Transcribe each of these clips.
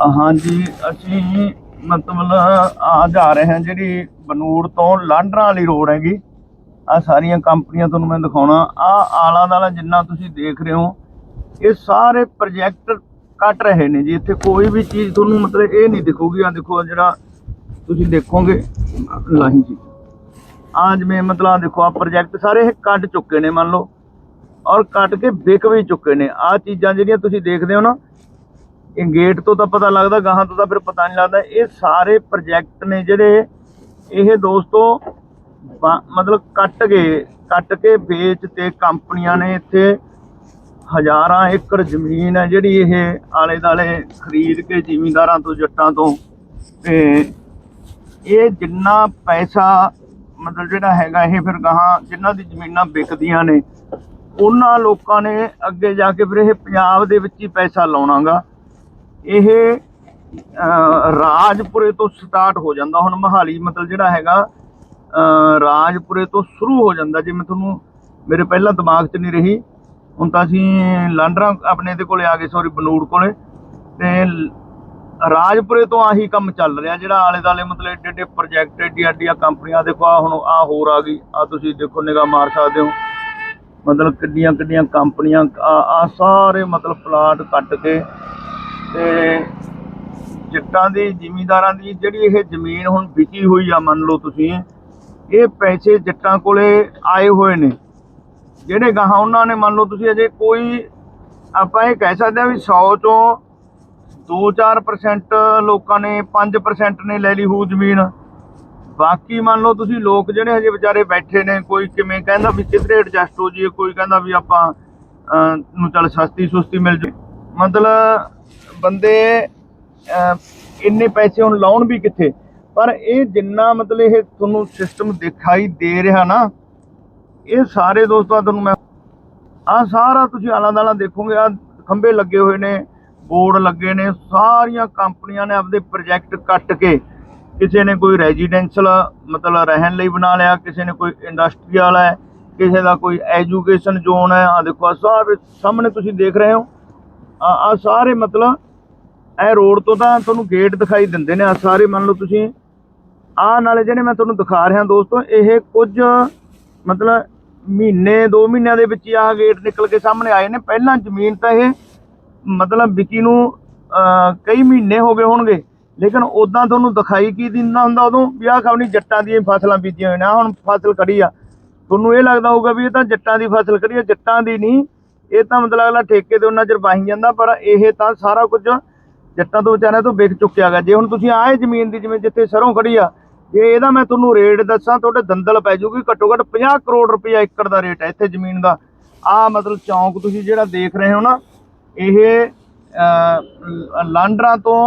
ਹਾਂਜੀ, ਅਸੀਂ ਮਤਲਬ ਆ ਜਾ ਰਹੇ ਹਾਂ ਜਿਹੜੀ ਬਨੂੜ ਤੋਂ ਲਾਂਡਰਾਂ ਵਾਲੀ ਰੋਡ ਹੈਗੀ। ਆ ਸਾਰੀਆਂ ਕੰਪਨੀਆਂ ਤੁਹਾਨੂੰ ਮੈਂ ਦਿਖਾਉਣਾ। ਆ ਆਲਾ ਦਾਲਾ ਜਿੰਨਾ ਤੁਸੀਂ ਦੇਖ ਰਹੇ ਹੋ, ਇਹ ਸਾਰੇ ਪ੍ਰੋਜੈਕਟ ਕੱਟ ਰਹੇ ਨੇ ਜੀ। ਇੱਥੇ ਕੋਈ ਵੀ ਚੀਜ਼ ਤੁਹਾਨੂੰ ਮਤਲਬ ਇਹ ਨਹੀਂ ਦਿਖੂਗੀ। ਆ ਦੇਖੋ ਜਿਹੜਾ ਤੁਸੀਂ ਦੇਖੋਗੇ, ਲਾਹੀ ਜੀ। ਆ ਜਿਵੇਂ ਮਤਲਬ ਆਹ ਦੇਖੋ ਆ ਪ੍ਰੋਜੈਕਟ ਸਾਰੇ ਇਹ ਕੱਟ ਚੁੱਕੇ ਨੇ, ਮੰਨ ਲਓ। ਔਰ ਕੱਟ ਕੇ ਵਿਕ ਵੀ ਚੁੱਕੇ ਨੇ। ਆ ਚੀਜ਼ਾਂ ਜਿਹੜੀਆਂ ਤੁਸੀਂ ਦੇਖਦੇ ਹੋ ਨਾ ਇਹ ਗੇਟ ਤੋਂ ਤਾਂ ਪਤਾ ਲੱਗਦਾ, ਗਾਹਾਂ ਤੋਂ ਤਾਂ ਫਿਰ ਪਤਾ ਨਹੀਂ ਲੱਗਦਾ। ਇਹ ਸਾਰੇ ਪ੍ਰੋਜੈਕਟ ਨੇ ਜਿਹੜੇ ਇਹ ਦੋਸਤੋ, ਬਾ- ਮਤਲਬ ਕੱਟ ਗਏ, ਕੱਟ ਕੇ ਵੇਚ ਤੇ ਕੰਪਨੀਆਂ ਨੇ ਇੱਥੇ ਹਜ਼ਾਰਾਂ ਏਕੜ ਜ਼ਮੀਨ ਹੈ ਜਿਹੜੀ ਇਹ ਆਲੇ ਦਾਲੇ ਖਰੀਦ ਕੇ ਜ਼ਿਮੀਂਦਾਰਾਂ ਤੋਂ, ਜੱਟਾਂ ਤੋਂ। ਤੇ ਇਹ ਜਿੰਨਾ ਪੈਸਾ, ਮਤਲਬ ਜਿਹੜਾ ਹੈਗਾ ਇਹ ਫਿਰ ਗਾਹਾਂ ਜਿਨ੍ਹਾਂ ਦੀ ਜ਼ਮੀਨਾਂ ਵਿਕਦੀਆਂ ਨੇ, ਉਹਨਾਂ ਲੋਕਾਂ ਨੇ ਅੱਗੇ ਜਾ ਕੇ ਫਿਰ ਇਹ ਪੰਜਾਬ ਦੇ ਵਿੱਚ ਹੀ ਪੈਸਾ ਲਾਉਣਾਗਾ। ਇਹ ਰਾਜਪੁਰੇ ਤੋਂ ਸਟਾਰਟ ਹੋ ਜਾਂਦਾ। ਹੁਣ ਮਹਾਲੀ ਮਤਲਬ ਜਿਹੜਾ ਹੈਗਾ ਰਾਜਪੁਰੇ ਤੋਂ ਸ਼ੁਰੂ ਹੋ ਜਾਂਦਾ। ਜਿਵੇਂ ਤੁਹਾਨੂੰ, ਮੇਰੇ ਪਹਿਲਾਂ ਦਿਮਾਗ 'ਚ ਨਹੀਂ ਰਹੀ, ਹੁਣ ਤਾਂ ਅਸੀਂ ਲਾਂਡਰਾ ਆਪਣੇ ਦੇ ਕੋਲੇ ਆ ਗਏ ਸੌਰੀ ਬਨੂੜ ਕੋਲੇ। ਤੇ ਰਾਜਪੁਰੇ ਤੋਂ ਆਹੀ ਕੰਮ ਚੱਲ ਰਿਹਾ, ਜਿਹੜਾ ਆਲੇ ਦਾਲੇ ਮਤਲਬ ਏਡੇ ਏਡੇ ਪ੍ਰੋਜੈਕਟ ਏਡੀ ਏਡੀਆਂ ਕੰਪਨੀਆਂ, ਦੇਖੋ ਆ ਹੁਣ ਆ ਹੋਰ ਆ ਗਈ। ਆ ਤੁਸੀਂ ਦੇਖੋ ਨਿਗਾਹ ਮਾਰ ਸਕਦੇ ਹੋ। ਮਤਲਬ ਕਿੱਡੀਆਂ ਕਿੱਡੀਆਂ ਕੰਪਨੀਆਂ, ਆ ਆ ਸਾਰੇ ਮਤਲਬ ਪਲਾਟ ਕੱਟ ਕੇ ਤੇ ਜੱਟਾਂ ਦੀ, ਜ਼ਿਮੀਂਦਾਰਾਂ ਦੀ ਜਿਹੜੀ ਇਹ ਜ਼ਮੀਨ ਹੁਣ ਵਿਕੀ ਹੋਈ ਆ, ਮੰਨ ਲਓ ਤੁਸੀਂ, ਇਹ ਪੈਸੇ ਜੱਟਾਂ ਕੋਲੇ ਆਏ ਹੋਏ ਨੇ। ਜਿਹੜੇ ਗਾਹਾਂ ਉਹਨਾਂ ਨੇ, ਮੰਨ ਲਓ ਤੁਸੀਂ, ਅਜੇ ਕੋਈ, ਆਪਾਂ ਇਹ ਕਹਿ ਸਕਦੇ ਆ ਵੀ 100 ਚੋਂ 2-4% ਲੋਕਾਂ ਨੇ 5% ਨੇ ਲੈ ਲਈ ਹੋਊ ਜ਼ਮੀਨ। ਬਾਕੀ ਮੰਨ ਲਓ ਤੁਸੀਂ, ਲੋਕ ਜਿਹੜੇ ਹਜੇ ਵਿਚਾਰੇ ਬੈਠੇ ਨੇ, ਕੋਈ ਕਿਵੇਂ ਕਹਿੰਦਾ ਵੀ ਕਿਧਰੇ ਐਡਜਸਟ ਹੋ ਜਾਈਏ, ਕੋਈ ਕਹਿੰਦਾ ਵੀ ਆਪਾਂ ਨੂੰ ਚੱਲ ਸਸਤੀ ਸੁਸਤੀ ਮਿਲ ਜੇ ਮਤਲਬ ਬੰਦੇ ਇੰਨੇ ਪੈਸੇ ਹੁਣ ਲਾਉਣ ਵੀ ਕਿੱਥੇ? ਪਰ ਇਹ ਜਿੰਨਾ ਮਤਲਬ ਇਹ ਤੁਹਾਨੂੰ ਸਿਸਟਮ ਦਿਖਾਈ ਦੇ ਰਿਹਾ ਨਾ, ਇਹ ਸਾਰੇ ਦੋਸਤਾਂ ਤੁਹਾਨੂੰ ਮੈਂ ਆ ਸਾਰਾ ਤੁਸੀਂ ਆਲਾ ਦਾਲਾ ਦੇਖੋਗੇ ਆ ਖੰਭੇ ਲੱਗੇ ਹੋਏ ਨੇ, ਬੋਰਡ ਲੱਗੇ ਨੇ, ਸਾਰੀਆਂ ਕੰਪਨੀਆਂ ਨੇ ਆਪਦੇ ਪ੍ਰੋਜੈਕਟ ਕੱਟ ਕੇ ਕਿਸੇ ਨੇ ਕੋਈ ਰੈਜ਼ੀਡੈਂਸ਼ੀਅਲ ਮਤਲਬ ਰਹਿਣ ਲਈ ਬਣਾ ਲਿਆ, ਕਿਸੇ ਨੇ ਕੋਈ ਇੰਡਸਟਰੀਅਲ ਹੈ, ਕਿਸੇ ਦਾ ਕੋਈ ਐਜੂਕੇਸ਼ਨ ਜ਼ੋਨ ਹੈ ਆ ਦੇਖੋ, ਆਹ ਸਾਰੇ ਸਾਹਮਣੇ ਤੁਸੀਂ ਦੇਖ ਰਹੇ ਹੋ। ਆ ਆ ਸਾਰੇ ਮਤਲਬ ਇਹ ਰੋਡ ਤੋਂ ਤਾਂ ਤੁਹਾਨੂੰ ਗੇਟ ਦਿਖਾਈ ਦਿੰਦੇ ਨੇ, ਆ ਸਾਰੇ ਮੰਨ ਲਓ ਤੁਸੀਂ। ਆ ਨਾਲੇ ਜਿਹੜੇ ਮੈਂ ਤੁਹਾਨੂੰ ਦਿਖਾ ਰਿਹਾ ਦੋਸਤੋ, ਇਹ ਕੁਝ ਮਤਲਬ ਮਹੀਨੇ 2 ਮਹੀਨਿਆਂ ਦੇ ਵਿੱਚ ਹੀ ਆਹ ਗੇਟ ਨਿਕਲ ਕੇ ਸਾਹਮਣੇ ਆਏ ਨੇ। ਪਹਿਲਾਂ ਜ਼ਮੀਨ ਤਾਂ ਇਹ ਮਤਲਬ ਵਿਕੀ ਨੂੰ ਕਈ ਮਹੀਨੇ ਹੋ ਗਏ ਹੋਣਗੇ। ਲੇਕਿਨ ਉਦਾਂ ਤੁਹਾਨੂੰ ਦਿਖਾਈ ਕੀ ਦਿੰਦਾ ਹੁੰਦਾ ਉਦੋਂ? ਵੀ ਆਹ ਖਬਣੀ ਜੱਟਾਂ ਦੀਆਂ ਫਸਲਾਂ ਬੀਜੀਆਂ ਹੋਈਆਂ ਨੇ, ਆਹ ਹੁਣ ਫਸਲ ਖੜੀ ਆ। ਤੁਹਾਨੂੰ ਇਹ ਲੱਗਦਾ ਹੋਊਗਾ ਵੀ ਇਹ ਤਾਂ ਜੱਟਾਂ ਦੀ ਫਸਲ ਖੜੀ ਆ, ਜੱਟਾਂ ਦੀ ਨਹੀਂ। ਇਹ ਤਾਂ ਮਤਲਬ ਅਗਲਾ ਠੇਕੇ ਤੇ ਉਹਨਾਂ ਚਿਰ ਵਾਹੀ ਜਾਂਦਾ ਪਰ ਇਹ ਤਾਂ ਸਾਰਾ ਕੁਝ ਜੱਟਾਂ ਤੋਂ ਵਿਚਾਰਿਆਂ ਤੋਂ ਵਿਕ ਚੁੱਕਿਆ ਗਿਆ ਜੇ ਹੁਣ ਤੁਸੀਂ ਆਏ ਜ਼ਮੀਨ ਦੀ ਜਿਵੇਂ ਜਿੱਥੇ ਸਰੋਂ ਖੜੀ ਆ ਜੇ ਇਹਦਾ ਮੈਂ ਤੁਹਾਨੂੰ ਰੇਟ ਦੱਸਾਂ ਤੁਹਾਡੇ ਦੰਦਲ ਪੈ ਜੂਗੀ ਘੱਟੋ ਘੱਟ 50 ਕਰੋੜ ਰੁਪਇਆ ਏਕੜ ਦਾ ਰੇਟ ਹੈ ਇੱਥੇ ਜ਼ਮੀਨ ਦਾ। ਆ ਮਤਲਬ ਚੌਂਕ ਤੁਸੀਂ ਜਿਹੜਾ ਦੇਖ ਰਹੇ ਹੋ ਨਾ ਇਹ ਅਹ, ਲਾਂਡਰਾ ਤੋਂ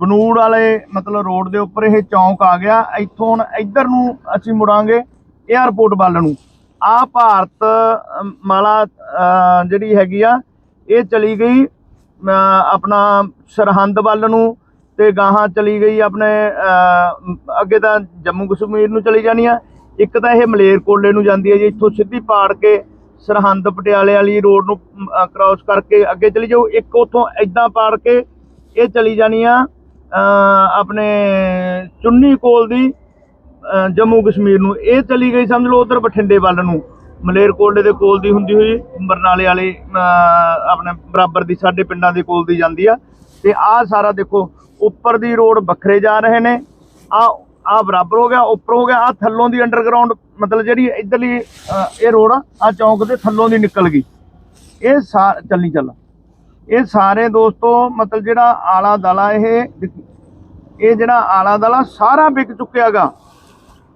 ਬਨੂੜ ਵਾਲੇ ਮਤਲਬ ਰੋਡ ਦੇ ਉੱਪਰ ਇਹ ਚੌਂਕ ਆ ਗਿਆ। ਇੱਥੋਂ ਹੁਣ ਇੱਧਰ ਨੂੰ ਅਸੀਂ ਮੁੜਾਂਗੇ 에ਅਰਪੋਰਟ ਵੱਲ ਨੂੰ। ਆ ਭਾਰਤ ਮਾਲਾ ਜਿਹੜੀ ਹੈਗੀ ਆ, ਇਹ ਚਲੀ ਗਈ ਆਪਣਾ ਸਰਹੰਦ ਵੱਲ ਨੂੰ ਤੇ ਗਾਹਾਂ ਚਲੀ ਗਈ ਆਪਣੇ ਅੱਗੇ ਤਾਂ ਜੰਮੂ ਕਸ਼ਮੀਰ ਨੂੰ ਚਲੀ ਜਾਣੀ ਆ। ਇੱਕ ਤਾਂ ਇਹ ਮਲੇਰਕੋਟਲੇ ਨੂੰ ਜਾਂਦੀ ਹੈ ਜੀ, ਇੱਥੋਂ ਸਿੱਧੀ ਪਾੜ ਕੇ ਸਰਹੰਦ ਪਟਿਆਲੇ ਵਾਲੀ ਰੋਡ ਨੂੰ ਕ੍ਰਾਸ ਕਰਕੇ ਅੱਗੇ ਚਲੀ ਜਾਓ। ਇੱਕ ਉਥੋਂ ਐਦਾਂ ਪਾੜ ਕੇ ਇਹ ਚਲੀ ਜਾਣੀ ਆ ਆਪਣੇ ਚੁੰਨੀ ਕੋਲ ਦੀ ਜੰਮੂ ਕਸ਼ਮੀਰ ਨੂੰ। ਇਹ ਚਲੀ ਗਈ ਸਮਝ ਲਓ ਉਧਰ ਬਠਿੰਡੇ ਵੱਲ ਨੂੰ। ਮਲੇਰਕੋਟਲੇ ਦੇ ਕੋਲ ਦੀ ਹੁੰਦੀ ਹੋਈ ਬਰਨਾਲੇ ਵਾਲੇ ਅਹ, ਆਪਣੇ ਬਰਾਬਰ ਦੀ ਸਾਡੇ ਪਿੰਡਾਂ ਦੇ ਕੋਲ ਦੀ ਜਾਂਦੀ ਆ। ਤੇ ਆਹ ਸਾਰਾ ਦੇਖੋ ਉੱਪਰ ਦੀ ਰੋਡ ਵੱਖਰੇ ਜਾ ਰਹੇ ਨੇ। ਆ ਆ ਬਰਾਬਰ ਹੋ ਗਿਆ ਉੱਪਰ ਹੋ ਗਿਆ ਆ ਥੱਲੋਂ ਦੀ ਅੰਡਰਗਰਾਉਂਡ ਮਤਲਬ ਜਿਹੜੀ ਇਧਰਲੀ ਇਹ ਰੋਡ ਆ ਆਹ ਚੌਂਕ ਦੇ ਥੱਲੋਂ ਦੀ ਨਿਕਲ ਗਈ। ਇਹ ਸਾਰ ਚੱਲੀ ਚੱਲ। ਇਹ ਸਾਰੇ ਦੋਸਤੋ ਮਤਲਬ ਜਿਹੜਾ ਆਲਾ ਦਾਲਾ ਇਹ ਇਹ ਜਿਹੜਾ ਆਲਾ ਦਾਲਾ ਸਾਰਾ ਵਿਕ ਚੁੱਕਿਆਗਾ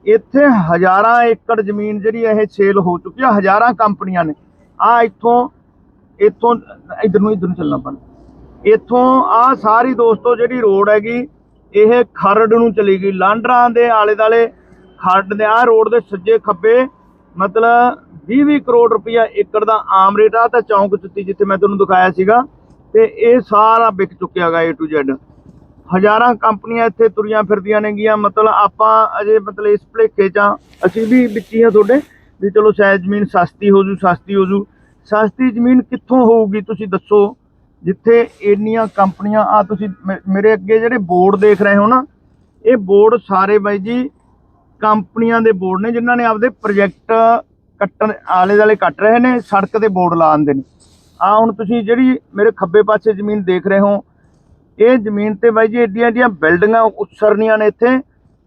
ਇੱਥੇ ਹਜ਼ਾਰਾਂ ਏਕੜ ਜ਼ਮੀਨ ਜਿਹੜੀ ਇਹ ਸੇਲ ਹੋ ਚੁੱਕੀ ਆ, ਹਜ਼ਾਰਾਂ ਕੰਪਨੀਆਂ ਨੇ। ਆ ਇੱਥੋਂ ਇੱਥੋਂ, ਇਧਰ ਨੂੰ ਇਧਰ ਨੂੰ ਚੱਲਣਾ ਪੈਣਾ ਇੱਥੋਂ ਆ ਸਾਰੀ ਦੋਸਤੋ ਜਿਹੜੀ ਰੋਡ ਹੈਗੀ, ਇਹ ਖਰੜ ਨੂੰ ਚਲੀ ਗਈ। ਲਾਂਡਰਾਂ ਦੇ ਆਲੇ ਦਾਲੇ ਖਰੜ ਦੇ ਆ ਰੋਡ ਦੇ ਸੱਜੇ ਖੱਬੇ, ਮਤਲਬ 20-20 ਕਰੋੜ ਰੁਪਇਆ ਏਕੜ ਦਾ ਆਮ ਰੇਟ ਆ, ਤਾਂ ਚੌਂਕ ਚੁੱਤੀ ਜਿੱਥੇ ਮੈਂ ਤੁਹਾਨੂੰ ਦਿਖਾਇਆ ਸੀਗਾ, ਤੇ ਇਹ ਸਾਰਾ ਵਿਕ ਚੁੱਕਿਆ ਚੁੱਕਿਆਗਾ A to Z ਹਜ਼ਾਰਾਂ ਕੰਪਨੀਆਂ ਇੱਥੇ ਤੁਰੀਆਂ ਫਿਰਦੀਆਂ ਨੇਗੀਆਂ ਮਤਲਬ ਆਪਾਂ ਅਜੇ ਮਤਲਬ ਇਸ ਭਲੇਖੇ ਚ ਆ ਅਸੀਂ ਵੀ ਵਿੱਚ ਹੀ ਆ ਤੁਹਾਡੇ ਵੀ ਚਲੋ ਸ਼ਾਇਦ ਜ਼ਮੀਨ ਸਸਤੀ ਹੋ ਜੂ, ਸਸਤੀ ਹੋ ਜੂ। ਸਸਤੀ ਜ਼ਮੀਨ ਕਿੱਥੋਂ ਹੋਊਗੀ ਤੁਸੀਂ ਦੱਸੋ? ਜਿੱਥੇ ਇੰਨੀਆਂ ਕੰਪਨੀਆਂ ਆ ਤੁਸੀਂ ਮੇ- ਮੇਰੇ ਅੱਗੇ ਜਿਹੜੇ ਬੋਰਡ ਦੇਖ ਰਹੇ ਹੋ ਨਾ, ਇਹ ਬੋਰਡ ਸਾਰੇ ਬਾਈ ਜੀ ਕੰਪਨੀਆਂ ਦੇ ਬੋਰਡ ਨੇ, ਜਿਨ੍ਹਾਂ ਨੇ ਆਪਦੇ ਪ੍ਰੋਜੈਕਟ ਕੱਟਣ ਆਲੇ ਦਾਲੇ ਕੱਟ ਰਹੇ ਨੇ, ਸੜਕ ਤੇ ਬੋਰਡ ਲਾ ਦਿੰਦੇ ਨੇ। ਆ ਹੁਣ ਤੁਸੀਂ ਜਿਹੜੀ ਮੇਰੇ ਖੱਬੇ ਪਾਸੇ ਜ਼ਮੀਨ ਦੇਖ ਰਹੇ ਹੋ ਇਹ ਜ਼ਮੀਨ ਤੇ ਬਾਈ ਜੀ ਏਡੀਆਂ ਏਡੀਆਂ ਬਿਲਡਿੰਗਾਂ ਉਸਰਨੀਆਂ ਨੇ ਇੱਥੇ।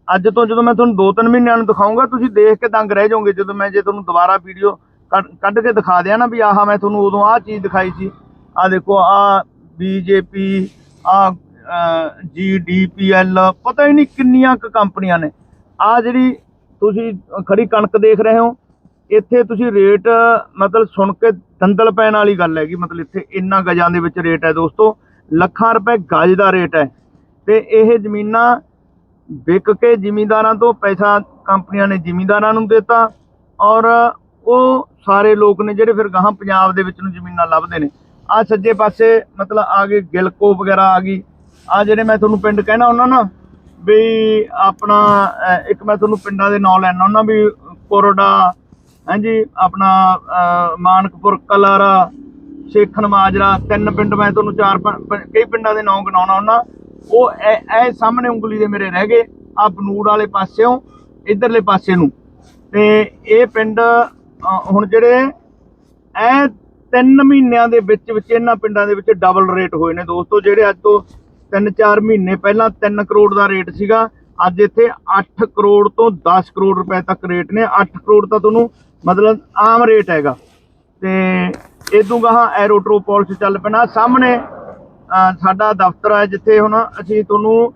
ਅੱਜ ਤੋਂ ਜਦੋਂ ਮੈਂ ਤੁਹਾਨੂੰ 2-3 ਮਹੀਨਿਆਂ ਨੂੰ ਦਿਖਾਉਂਗਾ ਤੁਸੀਂ ਦੇਖ ਕੇ ਦੰਗ ਰਹਿ ਜਾਓਗੇ। ਜਦੋਂ ਮੈਂ ਜੇ ਤੁਹਾਨੂੰ ਦੁਬਾਰਾ ਵੀਡੀਓ ਕੱਢ ਕੇ ਦਿਖਾ ਦਿਆਂ ਨਾ ਵੀ ਆਹ ਮੈਂ ਤੁਹਾਨੂੰ ਉਦੋਂ ਆਹ ਚੀਜ਼ ਦਿਖਾਈ ਸੀ। ਆ ਦੇਖੋ ਆ ਬੀਜੇਪੀ ਆ ਜੀਡੀਪੀਐਲ ਪਤਾ ਹੀ ਨਹੀਂ ਕਿੰਨੀਆਂ ਕੁ ਕੰਪਨੀਆਂ ਨੇ। ਆ ਜਿਹੜੀ ਤੁਸੀਂ ਖੜੀ ਕਣਕ ਦੇਖ ਰਹੇ ਹੋ, ਇੱਥੇ ਤੁਸੀਂ ਰੇਟ ਮਤਲਬ ਸੁਣ ਕੇ ਦੰਦਲ ਪੈਣ ਵਾਲੀ ਗੱਲ ਹੈਗੀ। ਮਤਲਬ ਇੱਥੇ ਇੰਨਾ ਗਜਾਂ ਦੇ ਵਿੱਚ ਰੇਟ ਹੈ ਦੋਸਤੋ। ਲੱਖਾਂ ਰੁਪਏ ਗਜ ਦਾ ਰੇਟ ਹੈ। ਤੇ ਇਹ ਜ਼ਮੀਨਾਂ ਵਿਕ ਕੇ ਜ਼ਿਮੀਂਦਾਰਾਂ ਤੋਂ ਪੈਸਾ ਕੰਪਨੀਆਂ ਨੇ ਜ਼ਿਮੀਂਦਾਰਾਂ ਨੂੰ ਦਿੱਤਾ ਔਰ ਉਹ ਸਾਰੇ ਲੋਕ ਨੇ ਜਿਹੜੇ ਫਿਰ ਗਾਹਾਂ ਪੰਜਾਬ ਦੇ ਵਿੱਚ ਨੂੰ ਜ਼ਮੀਨਾਂ ਲੱਭਦੇ ਨੇ। ਆ ਸੱਜੇ ਪਾਸੇ ਮਤਲਬ ਆ ਗਏ ਗਿਲਕੋ ਵਗੈਰਾ ਆ ਗਈ। ਆ ਜਿਹੜੇ ਮੈਂ ਤੁਹਾਨੂੰ ਪਿੰਡ ਕਹਿਣਾ ਉਹਨਾਂ ਨਾ ਵੀ ਆਪਣਾ ਇੱਕ ਮੈਂ ਤੁਹਾਨੂੰ ਪਿੰਡਾਂ ਦੇ ਨਾਂ ਲੈਣਾ ਉਹਨਾਂ ਵੀ ਕੋਰਡਾ ਹਾਂਜੀ ਆਪਣਾ ਮਾਨਕਪੁਰ, ਕਲਰ ਸੇਖਣ ਮਾਜਰਾ, ਤਿੰਨ ਪਿੰਡ ਮੈਂ ਤੁਹਾਨੂੰ ਚਾਰ ਪੰਜ- ਪੰਜ- ਕਈ ਪਿੰਡਾਂ ਦੇ ਨਾਂ ਗਿਣਾਉਣਾ ਹੁੰਦਾ। ਉਹ ਇਹ ਇਹ ਸਾਹਮਣੇ ਉਂਗਲੀ ਦੇ ਮੇਰੇ ਰਹਿ ਗਏ। ਆ ਬਨੂੜ ਵਾਲੇ ਪਾਸਿਓਂ, ਇਧਰਲੇ ਪਾਸੇ ਨੂੰ। ਤੇ ਇਹ ਪਿੰਡ ਹੁਣ ਜਿਹੜੇ ਇਹ ਤਿੰਨ ਮਹੀਨਿਆਂ ਦੇ ਵਿੱਚ ਵਿੱਚ ਇਹਨਾਂ ਪਿੰਡਾਂ ਦੇ ਵਿੱਚ ਡਬਲ ਰੇਟ ਹੋਏ ਨੇ ਦੋਸਤੋ, ਜਿਹੜੇ ਅੱਜ ਤੋਂ 3-4 ਮਹੀਨੇ ਪਹਿਲਾਂ 3 ਕਰੋੜ ਦਾ ਰੇਟ ਸੀਗਾ, ਅੱਜ ਇੱਥੇ 8 ਕਰੋੜ ਤੋਂ 10 ਕਰੋੜ ਰੁਪਏ ਤੱਕ ਰੇਟ ਨੇ। 8 ਕਰੋੜ ਤਾਂ ਤੁਹਾਨੂੰ ਮਤਲਬ ਆਮ ਰੇਟ ਹੈਗਾ। ਤੇ ਇਦੋਂ ਗਾਹਾਂ ਐਰੋਟ੍ਰੋਪੋਲਿਸ ਚੱਲ ਪੈਣਾ। ਸਾਹਮਣੇ ਸਾਡਾ ਦਫ਼ਤਰ ਹੈ ਜਿੱਥੇ ਹੁਣ ਅਸੀਂ ਤੁਹਾਨੂੰ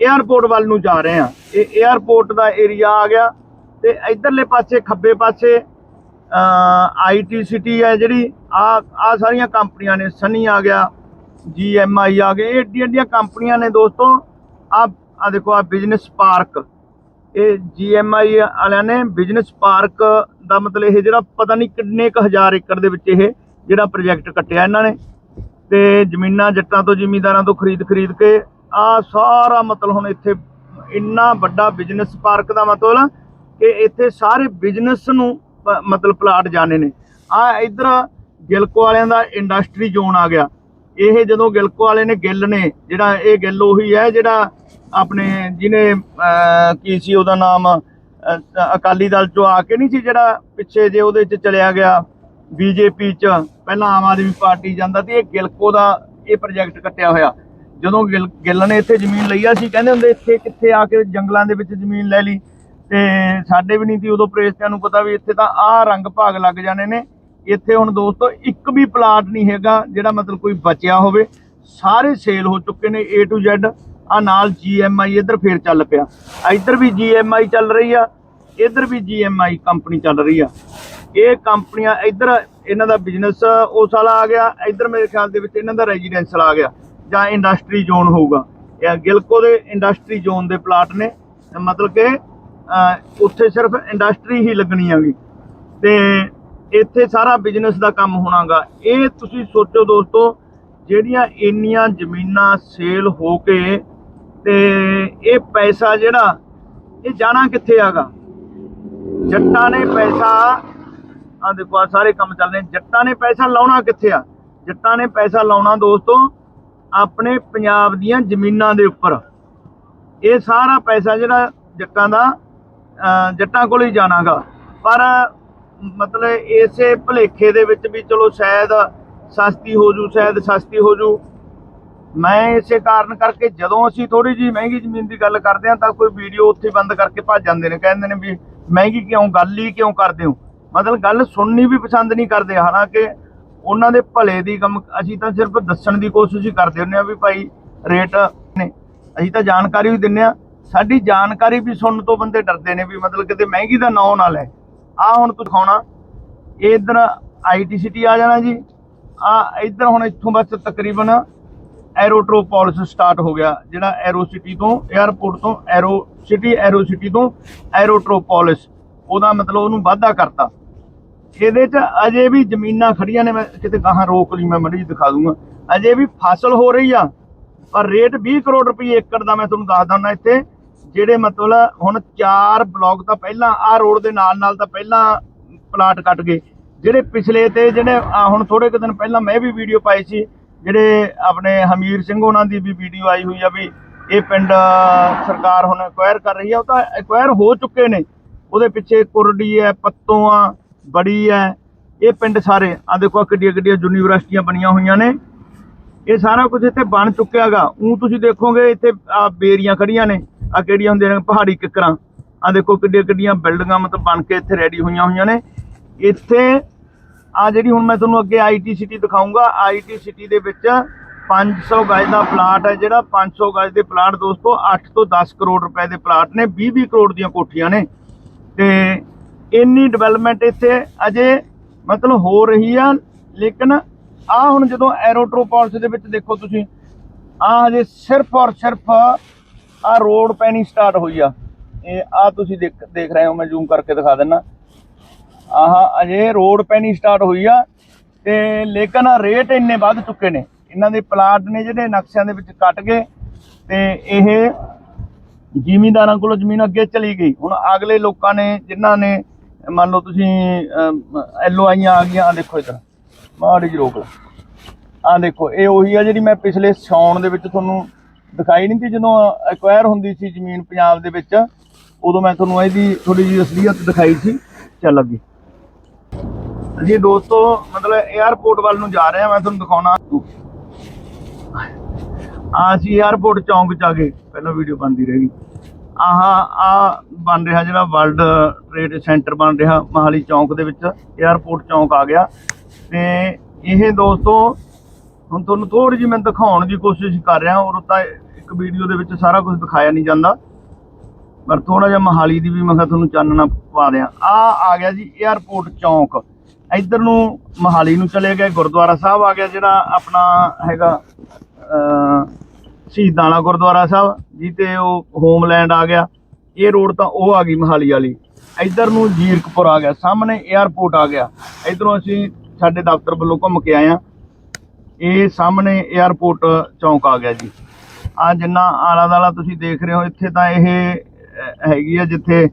에ਅਰਪੋਰਟ ਵੱਲ ਨੂੰ ਜਾ ਰਹੇ ਹਾਂ। ਇਹ 에ਅਰਪੋਰਟ ਦਾ ਏਰੀਆ ਆ ਗਿਆ ਤੇ ਇਧਰਲੇ ਪਾਸੇ, ਖੱਬੇ ਪਾਸੇ ਆਈਟੀ ਸਿਟੀ ਹੈ ਜਿਹੜੀ, ਆ ਆ ਸਾਰੀਆਂ ਕੰਪਨੀਆਂ ਨੇ ਸਨੀ ਆ ਗਿਆ ਜੀਐਮਆਈ ਆ ਗਏ। ਇਹ ਏਡੀਆਂ ਏਡੀਆਂ ਕੰਪਨੀਆਂ ਨੇ ਦੋਸਤੋ। ਆ ਆ ਦੇਖੋ ਆ ਬਿਜ਼ਨਸ ਪਾਰਕ ਇਹ ਜੀਐਮਆਈ ਵਾਲਿਆਂ ਨੇ ਬਿਜ਼ਨਸ ਪਾਰਕ ਦਾ ਮਤਲਬ ਇਹ ਜਿਹੜਾ ਪਤਾ ਨਹੀਂ ਕਿੰਨੇ ਕੁ ਹਜ਼ਾਰ ਏਕੜ ਦੇ ਵਿੱਚ ਇਹ ਜਿਹੜਾ ਪ੍ਰੋਜੈਕਟ ਕੱਟਿਆ ਇਹਨਾਂ ਨੇ। ਤੇ ਜ਼ਮੀਨਾਂ, ਜੱਟਾਂ ਤੋਂ ਜ਼ਿਮੀਂਦਾਰਾਂ ਤੋਂ ਖਰੀਦ ਖਰੀਦ ਕੇ ਆ ਸਾਰਾ ਮਤਲਬ ਹੁਣ ਇੱਥੇ ਇੰਨਾ ਵੱਡਾ ਬਿਜ਼ਨਸ ਪਾਰਕ ਦਾ ਮਤਲਬ ਕਿ ਇੱਥੇ ਸਾਰੇ ਬਿਜ਼ਨਸ ਨੂੰ ਮਤਲਬ ਪਲਾਟ ਜਾਣੇ ਨੇ। ਆ ਇਧਰ ਗਿਲਕੋ ਵਾਲਿਆਂ ਦਾ ਇੰਡਸਟਰੀ ਜ਼ੋਨ ਆ ਗਿਆ। ਇਹ ਜਦੋਂ ਗਿਲਕੋ ਵਾਲੇ ਨੇ ਗਿੱਲ ਨੇ, ਜਿਹੜਾ ਇਹ ਗਿੱਲ ਉਹੀ ਹੈ ਜਿਹੜਾ ਆਪਣੇ ਜਿਹਨੇ ਕੀ ਸੀ ਉਹਦਾ ਨਾਮ ਅਕਾਲੀ ਦਲ ਚੋਂ ਆ ਕੇ ਨਹੀਂ ਸੀ ਜਿਹੜਾ ਪਿੱਛੇ ਜੇ ਉਹਦੇ ਚ ਚਲਿਆ ਗਿਆ, ਬੀਜੇਪੀ ਚ, ਪਹਿਲਾਂ ਆਮ ਆਦਮੀ ਪਾਰਟੀ ਜਾਂਦਾ ਤੇ ਇਹ ਗਿਲਕੋ ਦਾ ਇਹ ਪ੍ਰੋਜੈਕਟ ਕੱਟਿਆ ਹੋਇਆ। ਜਦੋਂ ਗਿੱਲ ਨੇ ਇੱਥੇ ਜ਼ਮੀਨ ਲਈ ਆ ਸੀ ਕਹਿੰਦੇ ਹੁੰਦੇ ਇੱਥੇ ਕਿੱਥੇ ਆ ਕੇ ਜੰਗਲਾਂ ਦੇ ਵਿੱਚ ਜ਼ਮੀਨ ਲੈ ਲਈ। ਤੇ ਸਾਡੇ ਵੀ ਨਹੀਂ ਸੀ ਉਦੋਂ ਪ੍ਰੇਸਤਿਆਂ ਨੂੰ ਪਤਾ ਵੀ ਇੱਥੇ ਤਾਂ ਆਹ ਰੰਗ ਭਾਗ ਲੱਗ ਜਾਣੇ ਨੇ। ਇੱਥੇ ਹੁਣ ਦੋਸਤੋ, ਇੱਕ ਵੀ ਪਲਾਟ ਨਹੀਂ ਹੈਗਾ ਜਿਹੜਾ ਮਤਲਬ ਕੋਈ ਬਚਿਆ ਹੋਵੇ। ਸਾਰੇ ਸੇਲ ਹੋ ਚੁੱਕੇ ਨੇ A to Z ਆ ਨਾਲ GMI ਇੱਧਰ ਫੇਰ ਚੱਲ ਪਿਆ। ਇੱਧਰ ਵੀ GMI ਚੱਲ ਰਹੀ ਆ, ਇੱਧਰ ਵੀ GMI ਕੰਪਨੀ ਚੱਲ ਰਹੀ ਆ। ਇਹ ਕੰਪਨੀਆਂ ਇੱਧਰ ਇਹਨਾਂ ਦਾ ਬਿਜ਼ਨਸ ਉਸ ਵਾਲਾ ਆ ਗਿਆ, ਇੱਧਰ ਮੇਰੇ ਖਿਆਲ ਦੇ ਵਿੱਚ ਇਹਨਾਂ ਦਾ ਰੈਜ਼ੀਡੈਂਸ਼ਲ ਆ ਗਿਆ, ਜਾਂ ਇੰਡਸਟਰੀ ਜ਼ੋਨ ਹੋਊਗਾ। ਇਹ ਗਿਲਕੋ ਦੇ ਇੰਡਸਟਰੀ ਜ਼ੋਨ ਦੇ ਪਲਾਟ ਨੇ ਮਤਲਬ ਕਿ ਉੱਥੇ ਸਿਰਫ ਇੰਡਸਟਰੀ ਹੀ ਲੱਗਣੀ ਹੈਗੀ। ਤੇ ਇੱਥੇ ਸਾਰਾ ਬਿਜ਼ਨਸ ਦਾ ਕੰਮ ਹੋਣਾਗਾ। ਇਹ ਤੁਸੀਂ ਸੋਚੋ ਦੋਸਤੋ, ਜਿਹੜੀਆਂ ਇੰਨੀਆਂ ਜ਼ਮੀਨਾਂ ਸੇਲ ਹੋ ਕੇ ਤੇ ਇਹ ਪੈਸਾ ਜਿਹੜਾ, ਇਹ ਜਾਣਾ ਕਿੱਥੇ ਆਗਾ? ਜੱਟਾਂ ਨੇ ਪੈਸਾ ਆ ਦੇਖੋ ਆ ਸਾਰੇ ਕੰਮ ਚੱਲਦੇ ਜੱਟਾਂ ਨੇ ਪੈਸਾ ਲਾਉਣਾ ਕਿੱਥੇ ਆ? ਜੱਟਾਂ ਨੇ ਪੈਸਾ ਲਾਉਣਾ ਦੋਸਤੋ, ਆਪਣੇ ਪੰਜਾਬ ਦੀਆਂ ਜ਼ਮੀਨਾਂ ਦੇ ਉੱਪਰ। ਇਹ ਸਾਰਾ ਪੈਸਾ ਜਿਹੜਾ ਜੱਟਾਂ ਦਾ ਜੱਟਾਂ ਕੋਲ ਹੀ ਜਾਣਾਗਾ। ਪਰ ਮਤਲਬ ਇਸੇ ਭਲੇਖੇ ਦੇ ਵਿੱਚ ਵੀ ਚਲੋ ਸ਼ਾਇਦ ਸਸਤੀ ਹੋ ਜੂ, ਸ਼ਾਇਦ ਸਸਤੀ ਹੋ ਜੂ। ਮੈਂ ਇਸੇ ਕਾਰਨ ਕਰਕੇ ਜਦੋਂ ਅਸੀਂ ਥੋੜੀ ਜੀ ਮਹਿੰਗੀ ਜ਼ਮੀਨ ਦੀ ਗੱਲ ਕਰਦੇ ਹਾਂ ਤਾਂ ਕੋਈ ਵੀਡੀਓ ਉੱਥੇ ਬੰਦ ਕਰਕੇ ਭੱਜ ਜਾਂਦੇ ਨੇ, ਕਹਿੰਦੇ ਨੇ ਵੀ ਮਹਿੰਗੀ ਕਿਉਂ, ਗੱਲ ਹੀ ਕਿਉਂ ਕਰਦੇ ਹੋ? ਮਤਲਬ ਗੱਲ ਸੁਣਨੀ ਵੀ ਪਸੰਦ ਨਹੀਂ ਕਰਦੇ, ਹਾਲਾਂਕਿ ਉਹਨਾਂ ਦੇ ਭਲੇ ਦੀ ਕੰਮ, ਅਸੀਂ ਤਾਂ ਸਿਰਫ ਦੱਸਣ ਦੀ ਕੋਸ਼ਿਸ਼ ਹੀ ਕਰਦੇ ਹੁੰਦੇ ਆ ਵੀ ਭਾਈ ਰੇਟ ਨੇ, ਅਸੀਂ ਤਾਂ ਜਾਣਕਾਰੀ ਵੀ ਦਿੰਨੇ ਆ ਸਾਡੀ ਜਾਣਕਾਰੀ ਵੀ ਸੁਣਨ ਤੋਂ ਬੰਦੇ ਡਰਦੇ ਨੇ ਵੀ ਮਤਲਬ ਕਿਤੇ ਮਹਿੰਗੀ ਦਾ ਨਾਂ ਨਾ ਲੈ। ਆ ਹੁਣ ਤੂੰ ਦਿਖਾਉਣਾ, ਇਹ ਇਧਰ ਆਈਟੀ ਸਿਟੀ ਆ ਜਾਣਾ ਜੀ। ਆ ਇਧਰ ਹੁਣ ਇੱਥੋਂ ਬਸ ਤਕਰੀਬਨ ਐਰੋਟ੍ਰੋਪੋਲਿਸ ਸਟਾਰਟ ਹੋ ਗਿਆ, ਜਿਹੜਾ ਐਰੋ ਸਿਟੀ ਤੋਂ 에ਅਰਪੋਰਟ ਤੋਂ ਐਰੋ ਸਿਟੀ ਐਰੋ ਸਿਟੀ ਤੋਂ ਐਰੋਟ੍ਰੋਪੋਲਿਸ ਉਹਦਾ ਮਤਲਬ ਉਹਨੂੰ ਵਾਧਾ ਕਰਤਾ। ਇਹਦੇ 'ਚ ਅਜੇ ਵੀ ਜ਼ਮੀਨਾਂ ਖੜੀਆਂ ਨੇ, ਮੈਂ ਕਿਤੇ ਗਾਹਾਂ ਰੋਕ ਲਈ, ਮੈਂ ਮੜੀ ਦਿਖਾ ਦੂੰਗਾ। ਅਜੇ ਵੀ ਫਸਲ ਹੋ ਰਹੀ ਆ, ਪਰ ਰੇਟ 20 ਕਰੋੜ ਰੁਪਏ ਏਕੜ ਦਾ ਮੈਂ ਤੁਹਾਨੂੰ ਦੱਸ ਦਿੰਦਾ ਇੱਥੇ, ਜਿਹੜੇ ਮਤਲਬ ਹੁਣ ਚਾਰ ਬਲਾਕ ਤਾਂ ਪਹਿਲਾਂ, ਆਹ ਰੋਡ ਦੇ ਨਾਲ ਨਾਲ ਤਾਂ ਪਹਿਲਾਂ ਪਲਾਟ ਕੱਟ ਗਏ। ਜਿਹੜੇ ਪਿਛਲੇ ਤੇ, ਜਿਹੜੇ ਹੁਣ ਥੋੜੇ ਕੁ ਦਿਨ ਪਹਿਲਾਂ ਮੈਂ ਵੀ ਵੀਡੀਓ ਪਾਈ ਸੀ ਜਿਹੜੇ ਆਪਣੇ ਹਮੀਰ ਸਿੰਘ ਉਹਨਾਂ ਦੀ ਵੀ ਵੀਡੀਓ ਆਈ ਹੋਈ ਆ ਵੀ ਇਹ ਪਿੰਡ ਸਰਕਾਰ ਹੁਣ ਐਕਵਾਇਰ ਕਰ ਰਹੀ ਆ, ਉਹ ਤਾਂ ਐਕਵਾਇਰ ਹੋ ਚੁੱਕੇ ਨੇ। ਉਹਦੇ ਪਿੱਛੇ ਕੁਰਡੀ ਹੈ ਪੱਤੋਂ ਆ, ਬੜੀ ਹੈ ਇਹ ਪਿੰਡ ਸਾਰੇ। ਆ ਦੇਖੋ ਕਿੱਡੀਆਂ ਕਿੱਡੀਆਂ ਯੂਨੀਵਰਸਿਟੀਆਂ ਬਣੀਆਂ ਹੋਈਆਂ ਨੇ। ਇਹ ਸਾਰਾ ਕੁਝ ਇੱਥੇ ਬਣ ਚੁੱਕਿਆਗਾ ਉਹ ਤੁਸੀਂ ਦੇਖੋਗੇ, ਇੱਥੇ ਆ ਬੇਰੀਆਂ ਖੜੀਆਂ ਨੇ। ਆ ਕਿਹੜੀਆਂ ਹੁੰਦੀਆਂ ਨੇ? ਪਹਾੜੀ ਕਿੱਕਰਾਂ। ਆ ਦੇਖੋ, ਕਿੱਡੀਆਂ ਕਿੱਡੀਆਂ ਬਿਲਡਿੰਗਾਂ ਮਤਲਬ ਬਣ ਕੇ ਇੱਥੇ ਰੈਡੀ ਹੋਈਆਂ ਹੋਈਆਂ ਨੇ। ਇੱਥੇ ਆ ਜਿਹੜੀ ਹੁਣ ਮੈਂ ਤੁਹਾਨੂੰ ਅੱਗੇ ਆਈਟੀ ਸਿਟੀ ਦਿਖਾਉਂਗਾ ਆਈਟੀ ਸਿਟੀ ਦੇ ਵਿੱਚ 500 ਗਜ ਦਾ ਪਲਾਟ ਹੈ ਜਿਹੜਾ 500 ਗਜ ਦੇ ਪਲਾਟ ਦੋਸਤੋ 8 ਤੋਂ 10 ਕਰੋੜ ਰੁਪਏ ਦੇ ਪਲਾਟ ਨੇ 20 20 ਕਰੋੜ ਦੀਆਂ ਕੋਠੀਆਂ ਨੇ। ਤੇ ਇੰਨੀ ਡਿਵੈਲਪਮੈਂਟ ਇੱਥੇ ਅਜੇ ਮਤਲਬ ਹੋ ਰਹੀ ਆ, ਲੇਕਿਨ ਆ ਹੁਣ ਜਦੋਂ ਐਰੋਟ੍ਰੋਪੋਲਸ ਦੇ ਵਿੱਚ ਦੇਖੋ ਤੁਸੀਂ, ਆ ਹਜੇ ਸਿਰਫ ਔਰ ਸਿਰਫ ਆ ਰੋਡ ਪੈਣੀ ਸਟਾਰਟ ਹੋਈ ਆ। ਇਹ ਆ ਤੁਸੀਂ ਦੇਖ ਦੇਖ ਰਹੇ ਹੋ, ਮੈਂ ਜ਼ੂਮ ਕਰਕੇ ਦਿਖਾ ਦਿੰਨਾ। ਆਹ ਅਜੇ ਰੋਡ ਪੈਣੀ ਸਟਾਰਟ ਹੋਈ ਆ ਤੇ ਲੇਕਿਨ ਰੇਟ ਇੰਨੇ ਵੱਧ ਚੁੱਕੇ ਨੇ। ਇਹਨਾਂ ਦੇ ਪਲਾਟ ਨੇ ਜਿਹੜੇ ਨਕਸ਼ਿਆਂ ਦੇ ਵਿੱਚ ਕੱਟ ਗਏ ਤੇ ਇਹ ਜ਼ਿਮੀਂਦਾਰਾਂ ਕੋਲੋਂ ਜ਼ਮੀਨ ਅੱਗੇ ਚਲੀ ਗਈ। ਹੁਣ ਅਗਲੇ ਲੋਕਾਂ ਨੇ, ਜਿਨ੍ਹਾਂ ਨੇ ਮੰਨ ਲਓ ਤੁਸੀਂ ਐਲਓ ਆਈਆਂ ਆ ਗਈਆਂ ਆ ਦੇਖੋ ਇਧਰ, ਮਾੜੀ ਜਿਹੀ ਰੋਕ ਲਾ। ਆ ਦੇਖੋ, ਇਹ ਉਹੀ ਆ ਜਿਹੜੀ ਮੈਂ ਪਿਛਲੇ ਸੌਣ ਦੇ ਵਿੱਚ ਤੁਹਾਨੂੰ ਦਿਖਾਈ ਨਹੀਂ ਸੀ, ਜਦੋਂ ਐਕਵਾਇਰ ਹੁੰਦੀ ਸੀ ਜ਼ਮੀਨ ਪੰਜਾਬ ਦੇ ਵਿੱਚ, ਉਦੋਂ ਮੈਂ ਤੁਹਾਨੂੰ ਇਹਦੀ ਥੋੜੀ ਜਿਹੀ ਅਸਲੀਅਤ ਦਿਖਾਈ ਸੀ। ਚੱਲ ਅੱਗੇ। ਜੀ ਦੋਸਤੋ, ਮਤਲਬ 에어ਪੋਰਟ ਵੱਲ ਨੂੰ ਜਾ ਰਹੇ ਆ ਮੈਂ ਤੁਹਾਨੂੰ ਦਿਖਾਉਣਾ। ਆ ਜੀ 에어ਪੋਰਟ ਚੌਂਕ ਚ ਆ ਗਏ, ਪਹਿਲਾਂ ਵੀਡੀਓ ਬੰਦੀ ਰਹੀ ਆਹ ਆ ਬਣ ਰਿਹਾ ਜਿਹੜਾ ਵਰਲਡ ਟ੍ਰੇਡ ਸੈਂਟਰ ਬਣ ਰਿਹਾ, ਮਹਾਲੀ ਚੌਂਕ ਦੇ ਵਿੱਚ 에어ਪੋਰਟ ਚੌਂਕ ਆ ਗਿਆ। ਤੇ ਇਹ ਦੋਸਤੋ, ਹੁਣ ਤੁਹਾਨੂੰ ਥੋੜੀ ਜਿਹੀ ਮੈਂ ਦਿਖਾਉਣ ਦੀ ਕੋਸ਼ਿਸ਼ ਕਰ ਰਿਹਾ ਔਰ ਤਾਂ ਇੱਕ ਵੀਡੀਓ ਦੇ ਵਿੱਚ ਸਾਰਾ ਕੁਝ ਦਿਖਾਇਆ ਨਹੀਂ ਜਾਂਦਾ। ਪਰ ਥੋੜਾ ਜਿਹਾ ਮਹਾਲੀ ਦੀ ਵੀ ਮੈਂ ਤੁਹਾਨੂੰ ਚਾਨਣਾ ਪਾ ਦਿਆਂ। ਆ ਆ ਗਿਆ ਜੀ 에어ਪੋਰਟ ਚੌਂਕ। ਇੱਧਰ ਨੂੰ ਮਹਾਲੀ ਨੂੰ ਚਲੇ ਗਏ, ਗੁਰਦੁਆਰਾ ਸਾਹਿਬ ਆ ਗਿਆ ਜਿਹੜਾ ਆਪਣਾ ਹੈਗਾ ਸ਼ਹੀਦਾਂ ਵਾਲਾ ਗੁਰਦੁਆਰਾ ਸਾਹਿਬ ਜੀ ਤੇ ਉਹ ਹੋਮਲੈਂਡ ਆ ਗਿਆ। ਇਹ ਰੋਡ ਤਾਂ ਉਹ ਆ ਗਈ ਮਹਾਲੀ ਵਾਲੀ। ਇੱਧਰ ਨੂੰ ਜੀਰਕਪੁਰ ਆ ਗਿਆ, ਸਾਹਮਣੇ 에ਅਰਪੋਰਟ ਆ ਗਿਆ। ਇੱਧਰੋਂ ਅਸੀਂ ਸਾਡੇ ਦਫ਼ਤਰ ਵੱਲੋਂ ਘੁੰਮ ਕੇ ਆਏ ਆ ਇਹ ਸਾਹਮਣੇ 에ਅਰਪੋਰਟ ਚੌਂਕ ਆ ਗਿਆ ਜੀ। ਆ ਜਿੰਨਾ ਆਲਾ ਦਾਲਾ ਤੁਸੀਂ ਦੇਖ ਰਹੇ ਹੋ, ਇੱਥੇ ਤਾਂ ਇਹ ਹੈਗੀ ਆ ਜਿੱਥੇ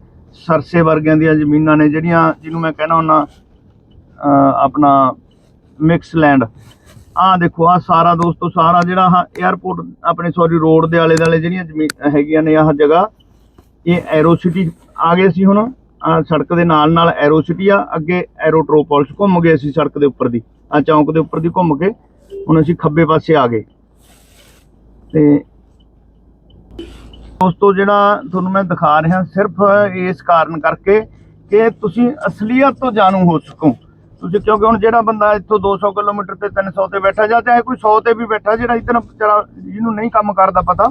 ਸਰਸੇ ਵਰਗਿਆਂ ਦੀਆਂ ਜ਼ਮੀਨਾਂ ਨੇ ਜਿਹੜੀਆਂ, ਜਿਹਨੂੰ ਮੈਂ ਕਹਿਣਾ ਹੁੰਦਾ ਆਪਣਾ ਮਿਕਸ ਲੈਂਡ ਆ ਦੇਖੋ ਆ ਸਾਰਾ ਦੋਸਤੋ, ਸਾਰਾ ਜਿਹੜਾ ਆਹ 에ਅਰਪੋਰਟ ਆਪਣੇ ਸੌਰੀ ਰੋਡ ਦੇ ਆਲੇ ਦੁਆਲੇ ਜਿਹੜੀਆਂ ਹੈਗੀਆਂ ਨੇ ਆਹ ਜਗ੍ਹਾ, ਇਹ ਐਰੋ ਸਿਟੀ ਆ ਗਏ ਸੀ ਹੁਣ। ਸੜਕ ਦੇ ਨਾਲ ਨਾਲ ਐਰੋ ਸਿਟੀ ਆ, ਅੱਗੇ ਐਰੋਟ੍ਰੋਪੋਲਿਸ ਘੁੰਮ ਗਏ ਅਸੀਂ ਸੜਕ ਦੇ ਉੱਪਰ ਦੀ। ਆ ਚੌਂਕ ਦੇ ਉੱਪਰ ਦੀ ਘੁੰਮ ਕੇ ਹੁਣ ਅਸੀਂ ਖੱਬੇ ਪਾਸੇ ਆ ਗਏ। ਤੇ ਦੋਸਤੋ, ਜਿਹੜਾ ਤੁਹਾਨੂੰ ਮੈਂ ਦਿਖਾ ਰਿਹਾ, ਸਿਰਫ ਇਸ ਕਾਰਨ ਕਰਕੇ ਕਿ ਤੁਸੀਂ ਅਸਲੀਅਤ ਤੋਂ ਜਾਣੂ ਹੋ ਸਕੋ। ਤੁਸੀਂ ਕਿਉਂਕਿ ਹੁਣ ਜਿਹੜਾ ਬੰਦਾ ਇੱਥੋਂ 200 ਕਿਲੋਮੀਟਰ ਤੇ 300 ਤੇ ਬੈਠਾ ਜਾਂ ਚਾਹੇ ਕੋਈ 100 ਤੇ ਵੀ ਬੈਠਾ, ਜਿਹੜਾ ਇਤਨਾ ਵਿਚਾਰਾ ਜਿਹਨੂੰ ਨਹੀਂ ਕੰਮ ਕਰਦਾ ਪਤਾ,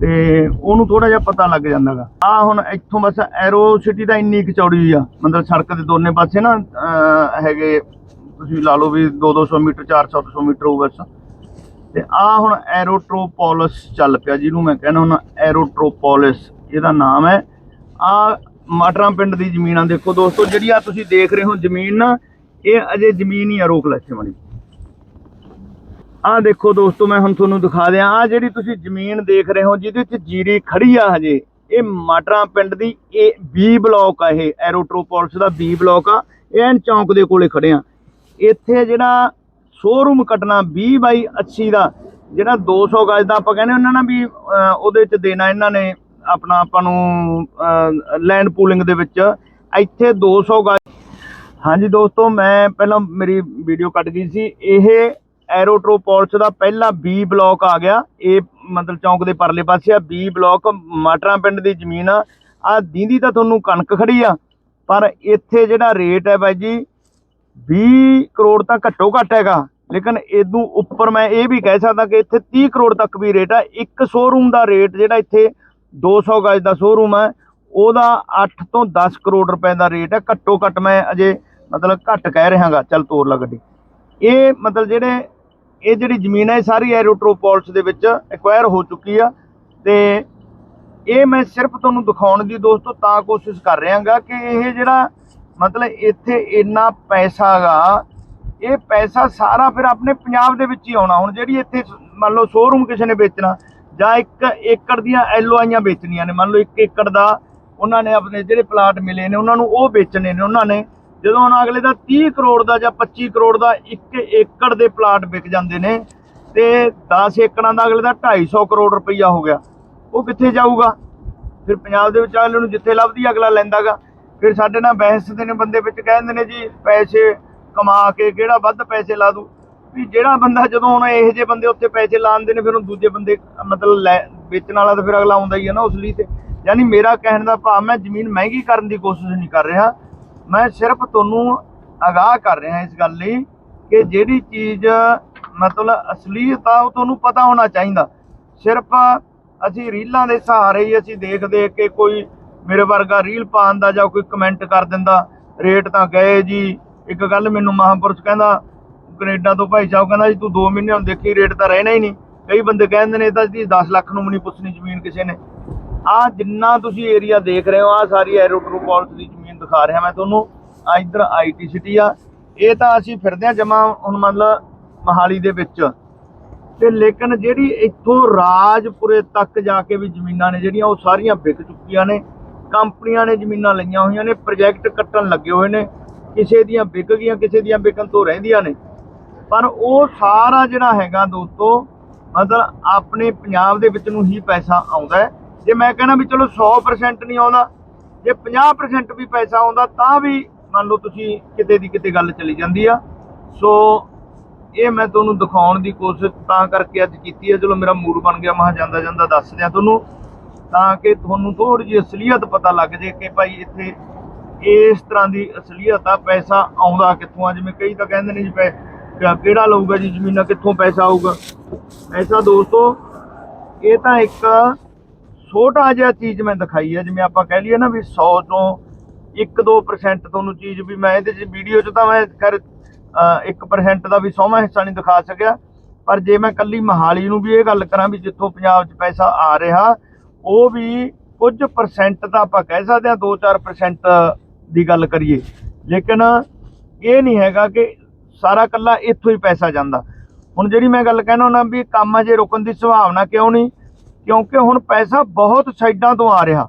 ਤੇ ਉਹਨੂੰ ਥੋੜਾ ਜਿਹਾ ਪਤਾ ਲੱਗ ਜਾਂਦਾਗਾ ਆ ਹੁਣ ਇੱਥੋਂ ਬਸ ਐਰੋ ਸਿਟੀ ਦਾ ਇੰਨੀ ਚੌੜੀ ਆ, ਮਤਲਬ ਸੜਕ ਦੇ ਦੋਨੇ ਪਾਸੇ ਨਾ ਹੈਗੇ, ਤੁਸੀਂ ਲਾ ਲਓ ਵੀ 2-200 ਮੀਟਰ 400 ਮੀਟਰ ਹੋਊ ਬਸ। ਤੇ ਆ ਹੁਣ ਐਰੋਟ੍ਰੋਪੋਲਿਸ ਚੱਲ ਪਿਆ, ਜਿਹਨੂੰ ਮੈਂ ਕਹਿੰਦਾ ਹੁਣ ਐਰੋਟ੍ਰੋਪੋਲਿਸ ਇਹਦਾ ਨਾਮ ਹੈ। ਆ ਮਾਟਰਾਂ ਪਿੰਡ ਦੀ ਜ਼ਮੀਨ ਆ, ਦੇਖੋ ਦੋਸਤੋ, ਜਿਹੜੀ ਆ ਤੁਸੀਂ ਦੇਖ ਰਹੇ ਹੋ ਜ਼ਮੀਨ ਨਾ ਇਹ ਅਜੇ ਜ਼ਮੀਨ ਹੀ ਆ, ਰੋਕ ਲੱਛੇ ਇੱਥੇ ਮਣੀ ਆ ਦੇਖੋ ਦੋਸਤੋ, ਮੈਂ ਹੁਣ ਤੁਹਾਨੂੰ ਦਿਖਾ ਦਿਆਂ ਆ ਜਿਹੜੀ ਤੁਸੀਂ ਜ਼ਮੀਨ ਦੇਖ ਰਹੇ ਹੋ, ਜਿਹਦੇ ਵਿੱਚ ਜੀਰੀ ਖੜੀ ਆ ਹਜੇ, ਇਹ ਮਟਰਾਂ ਪਿੰਡ ਦੀ, ਇਹ ਬੀ ਬਲਾਕ ਆ ਇਹ ਐਰੋਟ੍ਰੋਪੋਲਿਸ ਦਾ ਬੀ ਬਲਾਕ ਆ, ਇਹ ਐਨ ਚੌਂਕ ਦੇ ਕੋਲੇ ਖੜੇ ਆ। ਇੱਥੇ ਜਿਹੜਾ ਸ਼ੋਰੂਮ ਕੱਟਣਾ 20 ਬਾਈ 80 ਦਾ, ਜਿਹੜਾ 200 ਗਜ ਦਾ ਆਪਾਂ ਕਹਿੰਦੇ ਉਹਨਾਂ ਨਾਲ ਵੀ ਉਹਦੇ ਚ ਦੇਣਾ ਇਹਨਾਂ ਨੇ, ਆਪਣਾ ਆਪਾਂ ਨੂੰ ਲੈਂਡ ਪੂਲਿੰਗ ਦੇ ਵਿੱਚ, ਇੱਥੇ 200 ਗਜ ਹਾਂਜੀ ਦੋਸਤੋ, ਮੈਂ ਪਹਿਲਾਂ ਮੇਰੀ ਵੀਡੀਓ ਕੱਟ ਗਈ ਸੀ। ਇਹ ਐਰੋਟ੍ਰੋਪੋਲਿਸ ਦਾ ਪਹਿਲਾ ਬੀ ਬਲਾਕ ਆ ਗਿਆ। ਇਹ ਮਤਲਬ ਚੌਂਕ ਦੇ ਪਰਲੇ ਪਾਸੇ ਆ। ਬੀ ਬਲਾਕ ਮਟਰਾਂ ਪਿੰਡ ਦੀ ਜ਼ਮੀਨ ਆ। ਆ ਦੀਂਦੀ ਤਾਂ ਤੁਹਾਨੂੰ ਕਣਕ ਖੜੀ ਆ, ਪਰ ਇੱਥੇ ਜਿਹੜਾ ਰੇਟ ਹੈ ਬਾਈ ਜੀ 20 ਕਰੋੜ ਤਾਂ ਘੱਟੋ ਘੱਟ ਹੈਗਾ। ਲੇਕਿਨ ਇਦੋਂ ਉੱਪਰ ਮੈਂ ਇਹ ਵੀ ਕਹਿ ਸਕਦਾ ਕਿ ਇੱਥੇ 30 ਕਰੋੜ ਤੱਕ ਵੀ ਰੇਟ ਆ। ਇੱਕ ਸ਼ੋਰੂਮ ਦਾ ਰੇਟ ਜਿਹੜਾ ਇੱਥੇ 200 ਗਜ ਦਾ ਸ਼ੋਰੂਮ ਹੈ ਉਹਦਾ 8 ਤੋਂ 10 ਕਰੋੜ ਰੁਪਏ ਦਾ ਰੇਟ ਹੈ ਘੱਟੋ ਘੱਟ ਮੈਂ ਅਜੇ ਮਤਲਬ ਘੱਟ ਕਹਿ ਰਿਹਾਗਾ, ਚੱਲ ਤੋਰ ਲਾ ਗੱਡੀ। ਇਹ ਮਤਲਬ ਜਿਹੜੇ, ਇਹ ਜਿਹੜੀ ਜ਼ਮੀਨ ਹੈ, ਇਹ ਸਾਰੀ ਐਰੋਟ੍ਰੋਪੋਲਿਸ ਦੇ ਵਿੱਚ ਐਕਵਾਇਰ ਹੋ ਚੁੱਕੀ ਆ। ਤੇ ਇਹ ਮੈਂ ਸਿਰਫ ਤੁਹਾਨੂੰ ਦਿਖਾਉਣ ਦੀ ਦੋਸਤੋ ਤਾਂ ਕੋਸ਼ਿਸ਼ ਕਰ ਰਿਹਾਗਾ ਕਿ ਇਹ ਜਿਹੜਾ ਮਤਲਬ ਇੱਥੇ ਇੰਨਾ ਪੈਸਾ ਗਾ, ਇਹ ਪੈਸਾ ਸਾਰਾ ਫਿਰ ਆਪਣੇ ਪੰਜਾਬ ਦੇ ਵਿੱਚ ਹੀ ਆਉਣਾ। ਹੁਣ ਜਿਹੜੀ ਇੱਥੇ ਮੰਨ ਲਓ ਸ਼ੋਰੂਮ ਕਿਸੇ ਨੇ ਵੇਚਣਾ, ਜਾਂ ਇੱਕ ਏਕੜ ਦੀਆਂ ਐਲਓਆਈਆਂ ਵੇਚਣੀਆਂ ਨੇ, ਮੰਨ ਲਓ ਇੱਕ ਏਕੜ ਦਾ ਉਹਨਾਂ ਨੇ ਆਪਣੇ ਜਿਹੜੇ ਪਲਾਟ ਮਿਲੇ ਨੇ, ਉਹਨਾਂ ਨੂੰ ਉਹ ਵੇਚਣੇ ਨੇ, ਉਹਨਾਂ ਨੇ ਜਦੋਂ ਹੁਣ ਅਗਲੇ ਦਾ 30 ਕਰੋੜ ਦਾ ਜਾਂ 25 ਕਰੋੜ ਦਾ ਇੱਕ ਏਕੜ ਦੇ ਪਲਾਟ ਵਿਕ ਜਾਂਦੇ ਨੇ ਤੇ 10 ਏਕੜਾਂ ਦਾ ਅਗਲੇ ਦਾ 250 ਕਰੋੜ ਰੁਪਈਆ ਹੋ ਗਿਆ, ਉਹ ਕਿੱਥੇ ਜਾਊਗਾ? ਫਿਰ ਪੰਜਾਬ ਦੇ ਵਿੱਚ ਅਗਲੇ ਨੂੰ ਜਿੱਥੇ ਲੱਭਦੀ ਅਗਲਾ ਲੈਂਦਾਗਾ। ਫਿਰ ਸਾਡੇ ਨਾਲ ਬਹਿਸਦੇ ਨੇ ਬੰਦੇ ਵਿੱਚ, ਕਹਿੰਦੇ ਨੇ ਜੀ ਪੈਸੇ ਕਮਾ ਕੇ ਕਿਹੜਾ ਵੱਧ ਪੈਸੇ ਲਾ ਦੂ? ਵੀ ਜਿਹੜਾ ਬੰਦਾ ਜਦੋਂ ਹੁਣ ਇਹੋ ਜਿਹੇ ਬੰਦੇ ਉੱਥੇ ਪੈਸੇ ਲਾਉਂਦੇ ਨੇ, ਫਿਰ ਉਹ ਦੂਜੇ ਬੰਦੇ ਮਤਲਬ ਲੈ ਵੇਚਣ ਵਾਲਾ ਤਾਂ ਫਿਰ ਅਗਲਾ ਆਉਂਦਾ ਹੀ ਹੈ ਨਾ ਉਸ ਲਈ ਤੇ। ਯਾਨੀ ਮੇਰਾ ਕਹਿਣ ਦਾ ਭਾਵ, ਮੈਂ ਜ਼ਮੀਨ ਮਹਿੰਗੀ ਕਰਨ ਦੀ ਕੋਸ਼ਿਸ਼ ਨਹੀਂ ਕਰ ਰਿਹਾ। ਮੈਂ ਸਿਰਫ ਤੁਹਾਨੂੰ ਆਗਾਹ ਕਰ ਰਿਹਾ ਇਸ ਗੱਲ ਲਈ ਕਿ ਜਿਹੜੀ ਚੀਜ਼, ਮਤਲਬ ਅਸਲੀਅਤ ਆ, ਉਹ ਤੁਹਾਨੂੰ ਪਤਾ ਹੋਣਾ ਚਾਹੀਦਾ। ਸਿਰਫ ਅਸੀਂ ਰੀਲਾਂ ਦੇ ਸਹਾਰੇ ਹੀ ਅਸੀਂ ਦੇਖ ਦੇਖ ਕੇ ਕੋਈ ਮੇਰੇ ਵਰਗਾ ਰੀਲ ਪਾਉਣ ਦਾ ਜਾਂ ਕੋਈ ਕਮੈਂਟ ਕਰ ਦਿੰਦਾ ਰੇਟ ਤਾਂ ਗਏ ਜੀ। ਇੱਕ ਗੱਲ ਮੈਨੂੰ ਮਹਾਂਪੁਰਸ਼ ਕਹਿੰਦਾ, ਕੈਨੇਡਾ ਤੋਂ ਭਾਈ ਸਾਹਿਬ ਕਹਿੰਦਾ ਜੀ, ਤੂੰ 2 ਮਹੀਨੇ ਹੁਣ ਦੇਖੀ ਰੇਟ ਤਾਂ ਰਹਿਣਾ ਹੀ ਨਹੀਂ। ਕਈ ਬੰਦੇ ਕਹਿੰਦੇ ਨੇ, ਇਹ ਤਾਂ ਜੀ 10 ਲੱਖ ਨੂੰ ਵੀ ਨਹੀਂ ਪੁੱਛਣੀ ਜ਼ਮੀਨ ਕਿਸੇ ਨੇ। ਆ ਜਿੰਨਾ ਤੁਸੀਂ ਏਰੀਆ ਦੇਖ ਰਹੇ ਹੋ ਆ ਸਾਰੀ ਐਰੋਟਰੂ ਪਾਲਸ ਦੀ ਜ਼ਮੀਨ ਦਿਖਾ ਰਿਹਾ ਮੈਂ ਤੁਹਾਨੂੰ ਆ ਇੱਧਰ ਆਈਟੀ ਸਿਟੀ ਆ। ਇਹ ਤਾਂ ਅਸੀਂ ਫਿਰਦੇ ਆ ਜਮਾ ਹੁਣ ਮਤਲਬ ਮਹਾਲੀ ਦੇ ਵਿੱਚ। ਤੇ ਲੇਕਿਨ ਜਿਹੜੀ ਇੱਥੋਂ ਰਾਜਪੁਰੇ ਤੱਕ ਜਾ ਕੇ ਵੀ ਜ਼ਮੀਨਾਂ ਨੇ ਜਿਹੜੀਆਂ, ਉਹ ਸਾਰੀਆਂ ਵਿਕ ਚੁੱਕੀਆਂ ਨੇ। ਕੰਪਨੀਆਂ ਨੇ ਜ਼ਮੀਨਾਂ ਲਈਆਂ ਹੋਈਆਂ ਨੇ ਪ੍ਰੋਜੈਕਟ ਕੱਟਣ ਲੱਗੇ ਹੋਏ ਨੇ। ਕਿਸੇ ਦੀਆਂ ਵਿਕ ਗਈਆਂ, ਕਿਸੇ ਦੀਆਂ ਵਿਕਣ ਤੋਂ ਰਹਿੰਦੀਆਂ ਨੇ। ਪਰ ਉਹ ਸਾਰਾ ਜਿਹੜਾ ਹੈਗਾ ਦੋਸਤੋ, ਮਤਲਬ ਆਪਣੇ ਪੰਜਾਬ ਦੇ ਵਿੱਚ ਨੂੰ ਹੀ ਪੈਸਾ ਆਉਂਦਾ ਹੈ। ਜੇ ਮੈਂ ਕਹਿੰਦਾ ਵੀ ਚਲੋ 100% ਨਹੀਂ ਆਉਂਦਾ ਜੇ 50% ਵੀ ਪੈਸਾ ਆਉਂਦਾ ਤਾਂ ਵੀ ਮੰਨ ਲਓ ਤੁਸੀਂ ਕਿਤੇ ਦੀ ਕਿਤੇ ਗੱਲ ਚਲੀ ਜਾਂਦੀ ਆ। ਸੋ ਇਹ ਮੈਂ ਤੁਹਾਨੂੰ ਦਿਖਾਉਣ ਦੀ ਕੋਸ਼ਿਸ਼ ਤਾਂ ਕਰਕੇ ਅੱਜ ਕੀਤੀ ਹੈ ਚਲੋ ਮੇਰਾ ਮੂਡ ਬਣ ਗਿਆ ਮਹਾ ਜਾਂਦਾ ਜਾਂਦਾ ਦੱਸ ਦਿਆਂ ਤੁਹਾਨੂੰ। ਤਾਂ ਕਿ ਤੁਹਾਨੂੰ ਥੋੜੀ ਜਿਹੀ ਅਸਲੀਅਤ ਪਤਾ ਲੱਗ ਜੇ ਕਿ ਭਾਈ ਇੱਥੇ ਇਸ ਤਰ੍ਹਾਂ ਦੀ ਅਸਲੀਅਤ ਆ, ਪੈਸਾ ਆਉਂਦਾ ਕਿੱਥੋਂ ਆ? ਜਿਵੇਂ ਕਈ ਤਾਂ ਕਹਿੰਦੇ ਨੇ ਜੀ ਪੈ ਕਿਹੜਾ ਲਊਗਾ ਜੀ ਜ਼ਮੀਨਾਂ, ਕਿੱਥੋਂ ਪੈਸਾ ਆਊਗਾ? ਐਸਾ ਦੋਸਤੋ, ਇਹ ਤਾਂ ਇੱਕ ਛੋਟਾ ਜਿਹਾ ਚੀਜ਼ ਮੈਂ ਦਿਖਾਈ ਹੈ ਜਿਵੇਂ ਆਪਾਂ ਕਹਿ ਲਈਏ ਨਾ ਵੀ 100 ਤੋਂ 1-2% ਤੁਹਾਨੂੰ ਚੀਜ਼ ਵੀ ਮੈਂ ਇਹਦੇ ਚ ਵੀਡੀਓ ਚ ਤਾਂ ਮੈਂ ਖੈਰ ਅ, 1% ਦਾ ਵੀ ਸੌਵਾਂ ਹਿੱਸਾ ਨਹੀਂ ਦਿਖਾ ਸਕਿਆ। ਪਰ ਜੇ ਮੈਂ ਕੱਲੀ ਮਹਾਲੀ ਨੂੰ ਵੀ ਇਹ ਗੱਲ ਕਰਾਂ ਵੀ ਜਿੱਥੋਂ ਪੰਜਾਬ 'ਚ ਪੈਸਾ ਆ ਰਿਹਾ ਉਹ ਵੀ ਕੁਝ ਪਰਸੈਂਟ ਤਾਂ ਆਪਾਂ ਕਹਿ ਸਕਦੇ ਹਾਂ 2-4% ਦੀ ਗੱਲ ਕਰੀਏ। ਲੇਕਿਨ ਇਹ ਨਹੀਂ ਹੈਗਾ ਕਿ ਸਾਰਾ ਕੱਲਾ ਇੱਥੋਂ ਹੀ ਪੈਸਾ ਜਾਂਦਾ। ਹੁਣ ਜਿਹੜੀ ਮੈਂ ਗੱਲ ਕਹਿਣਾ ਹੁੰਦਾ ਵੀ ਕੰਮ ਅਜੇ ਰੁਕਣ ਦੀ ਸੰਭਾਵਨਾ ਕਿਉਂ ਨਹੀਂ ਕਿਉਂਕਿ ਹੁਣ ਪੈਸਾ ਬਹੁਤ ਸਾਈਡਾਂ ਤੋਂ ਆ ਰਿਹਾ।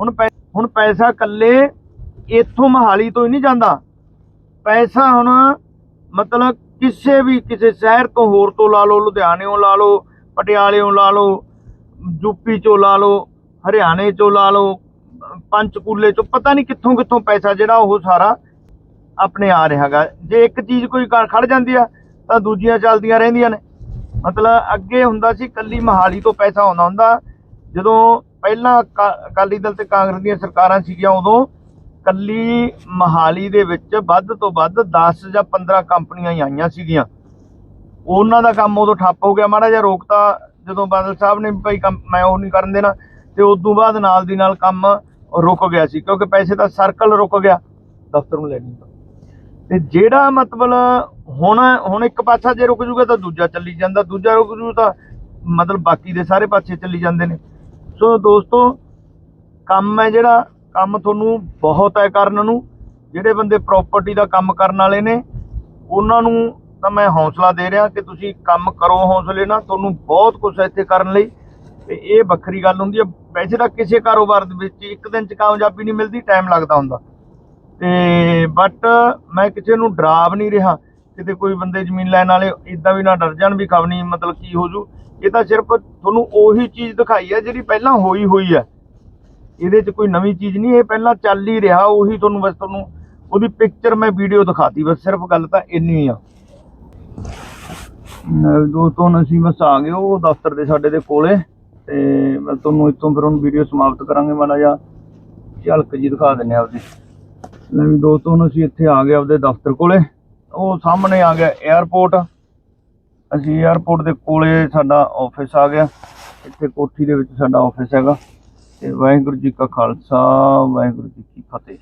ਹੁਣ ਪੈ- ਹੁਣ ਪੈਸਾ ਇਕੱਲੇ ਇੱਥੋਂ ਮਹਾਲੀ ਤੋਂ ਹੀ ਨਹੀਂ ਜਾਂਦਾ। ਪੈਸਾ ਹੁਣ ਮਤਲਬ ਕਿਸੇ ਵੀ ਕਿਸੇ ਸ਼ਹਿਰ ਤੋਂ ਹੋਰ ਤੋਂ ਲਾ ਲਓ ਲੁਧਿਆਣਿਓਂ ਲਾ ਲਓ, ਪਟਿਆਲੇੋਂ ਲਾ ਲਓ, ਯੂਪੀ ਚੋਂ ਲਾ ਲਓ, ਹਰਿਆਣੇ ਚੋਂ ਲਾ ਲਓ, ਪੰਚਕੂਲੇ ਚੋਂ ਪਤਾ ਨਹੀਂ ਕਿੱਥੋਂ ਕਿੱਥੋਂ ਪੈਸਾ ਜਿਹੜਾ ਉਹ ਸਾਰਾ ਆਪਣੇ ਆ ਰਿਹਾ ਹੈਗਾ। ਜੇ ਇੱਕ ਚੀਜ਼ ਕੋਈ ਕ- ਖੜ ਜਾਂਦੀ ਆ, ਤਾਂ ਦੂਜੀਆਂ ਚੱਲਦੀਆਂ ਰਹਿੰਦੀਆਂ ਨੇ। ਮਤਲਬ ਅੱਗੇ ਹੁੰਦਾ ਸੀ ਕੱਲੀ ਮਹਾਲੀ ਤੋਂ ਪੈਸਾ ਆਉਂਦਾ ਹੁੰਦਾ। ਜਦੋਂ ਪਹਿਲਾਂ ਅਕਾ- ਅਕਾਲੀ ਦਲ ਤੇ ਕਾਂਗਰਸ ਦੀਆਂ ਸਰਕਾਰਾਂ ਸੀਗੀਆਂ, ਉਦੋਂ ਕੱਲੀ ਮਹਾਲੀ ਦੇ ਵਿੱਚ ਵੱਧ ਤੋਂ ਵੱਧ 10 ਜਾਂ 15 ਕੰਪਨੀਆਂ ਹੀ ਆਈਆਂ ਸੀਗੀਆਂ। ਉਹਨਾਂ ਦਾ ਕੰਮ ਉਦੋਂ ਠੱਪ ਹੋ ਗਿਆ। ਮਾੜਾ ਜਿਹਾ ਰੋਕਤਾ ਜਦੋਂ ਬਾਦਲ ਸਾਹਿਬ ਨੇ ਭਾਈ ਕੰਮ ਮੈਂ ਉਹ ਨਹੀਂ ਕਰਨ ਦੇਣਾ। ਤੇ ਉਸ ਤੋਂ ਬਾਅਦ ਨਾਲ ਦੀ ਨਾਲ ਕੰਮ ਰੁਕ ਗਿਆ ਸੀ, ਕਿਉਂਕਿ ਪੈਸੇ ਦਾ ਸਰਕਲ ਰੁਕ ਗਿਆ। ਦਫ਼ਤਰ ਨੂੰ ਲੈਣੀ ਤੇ ਜਿਹੜਾ ਮਤਲਬ ਹੁਣ ਹੁਣ ਇੱਕ ਪਾਸਾ ਜੇ ਰੁਕ ਜੂਗਾ ਤਾਂ ਦੂਜਾ ਚੱਲੀ ਜਾਂਦਾ, ਦੂਜਾ ਰੁਕ ਜੂ ਤਾਂ ਮਤਲਬ ਬਾਕੀ ਦੇ ਸਾਰੇ ਪਾਸੇ ਚੱਲੀ ਜਾਂਦੇ ਨੇ। ਸੋ ਦੋਸਤੋ, ਕੰਮ ਹੈ ਜਿਹੜਾ, ਕੰਮ ਤੁਹਾਨੂੰ ਬਹੁਤ ਹੈ ਕਰਨ ਨੂੰ। ਜਿਹੜੇ ਬੰਦੇ ਪ੍ਰਾਪਰਟੀ ਦਾ ਕੰਮ ਕਰਨ ਵਾਲੇ ਨੇ, ਉਹਨਾਂ ਨੂੰ ਤਾਂ ਮੈਂ ਹੌਸਲਾ ਦੇ ਰਿਹਾ ਕਿ ਤੁਸੀਂ ਕੰਮ ਕਰੋ ਹੌਸਲੇ ਨਾਲ, ਤੁਹਾਨੂੰ ਬਹੁਤ ਕੁਝ ਇੱਥੇ ਕਰਨ ਲਈ। ਤੇ ਇਹ ਵੱਖਰੀ ਗੱਲ ਹੁੰਦੀ ਹੈ, ਵੈਸੇ ਤਾਂ ਕਿਸੇ ਕਾਰੋਬਾਰ ਦੇ ਵਿੱਚ ਇੱਕ ਦਿਨ ਚ ਕਾਮਯਾਬੀ ਨਹੀਂ ਮਿਲਦੀ ਟਾਈਮ ਲੱਗਦਾ ਹੁੰਦਾ। ਤੇ ਬਟ ਮੈਂ ਕਿਸੇ ਨੂੰ ਡਰਾਵ ਨਹੀਂ ਰਿਹਾ। ਕਿਤੇ ਕੋਈ ਬੰਦੇ ਜ਼ਮੀਨ ਲੈਣ ਵਾਲੇ ਇਦਾਂ ਵੀ ਨਾ ਡਰ ਜਾਣ ਵੀ ਖਵਨੀ ਮਤਲਬ ਕੀ ਹੋ ਜੂ। ਇਹ ਤਾਂ ਸਿਰਫ ਤੁਹਾਨੂੰ ਉਹੀ ਚੀਜ਼ ਦਿਖਾਈ ਹੈ ਜਿਹੜੀ ਪਹਿਲਾਂ ਹੋਈ ਹੋਈ ਹੈ। ਇਹਦੇ 'ਚ ਕੋਈ ਨਵੀਂ ਚੀਜ਼ ਨਹੀਂ, ਇਹ ਪਹਿਲਾਂ ਚੱਲ ਹੀ ਰਿਹਾ, ਉਹੀ ਤੁਹਾਨੂੰ ਬਸ ਤੁਹਾਨੂੰ, ਉਹਦੀ ਪਿਕਚਰ ਮੈਂ ਵੀਡੀਓ ਦਿਖਾਤੀ, ਬਸ ਸਿਰਫ ਗੱਲ ਤਾਂ ਇੰਨੀ ਆ। ਦੋਸਤੋ ਅਸੀਂ ਬਸ ਆ ਗਏ, ਉਹ ਦਫ਼ਤਰ ਦੇ ਸਾਡੇ ਦੇ ਕੋਲੇ, ਤੇ ਮੈਂ ਤੁਹਾਨੂੰ ਇੱਥੋਂ ਫਿਰ ਹੁਣ ਵੀਡੀਓ ਸਮਾਪਤ ਕਰਾਂਗੇ, ਮਾੜਾ ਜਿਹਾ ਝਲਕ ਜੀ ਦਿਖਾ ਦਿੰਨੇ ਆਪਦੀ। ਲੈ ਵੀ ਦੋਸਤੋ ਅਸੀਂ ਇੱਥੇ ਆ ਗਏ ਆਪਦੇ ਦਫ਼ਤਰ ਕੋਲੇ। ਉਹ ਸਾਹਮਣੇ ਆ ਗਿਆ 에ਅਰਪੋਰਟ ਅਸੀਂ 에ਅਰਪੋਰਟ ਦੇ ਕੋਲੇ ਸਾਡਾ ਆਫਿਸ ਆ ਗਿਆ। ਇੱਥੇ ਕੋਠੀ ਦੇ ਵਿੱਚ ਸਾਡਾ ਆਫਿਸ ਹੈਗਾ। ਤੇ ਵਾਹਿਗੁਰੂ ਜੀ ਕਾ ਖਾਲਸਾ, ਵਾਹਿਗੁਰੂ ਜੀ ਕੀ ਫਤਿਹ।